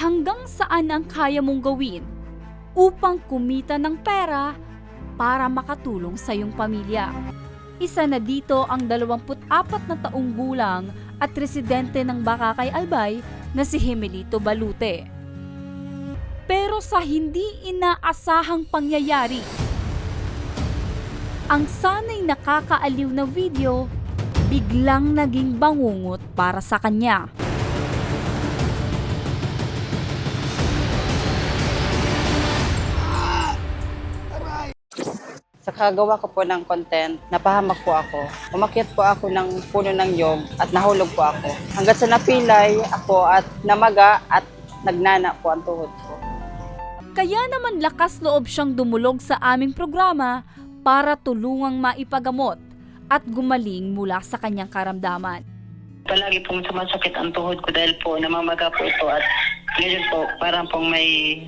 hanggang saan ang kaya mong gawin upang kumita ng pera para makatulong sa iyong pamilya. Isa na dito ang 24 na taong gulang at residente ng Bakakay Albay na si Himelito Balute. Pero sa hindi inaasahang pangyayari, ang sanay nakakaaliw na video biglang naging bangungot para sa kanya. Sa kagawa ko po ng content, napahamak po ako. Umakyat po ako ng puno ng yog at nahulog po ako. Hanggat sa napilay ako at namaga at nagnana po ang tuhod ko. Kaya naman lakas loob siyang dumulog sa aming programa para tulungang maipagamot at gumaling mula sa kanyang karamdaman. palagi pong sumasakit ang tuhod ko dahil po namamaga po ito at ngayon po parang pong may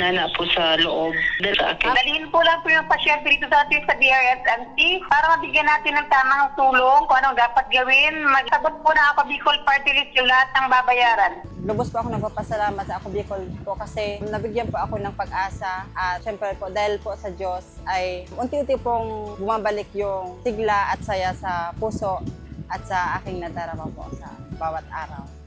nana po sa loob dahil sa akin. Dalhin po lang po yung pasyente dito sa atin sa DRSMC para mabigyan natin ng tamang tulong kung anong dapat gawin. Magsagot po na ako Bicol Party List yung lahat ng babayaran. Lubos po ako nagpapasalamat sa ako Bicol po kasi nabigyan po ako ng pag-asa at syempre po dahil po sa Diyos ay unti-unti pong bumabalik yung sigla at saya sa puso at sa aking nadarama po sa bawat araw.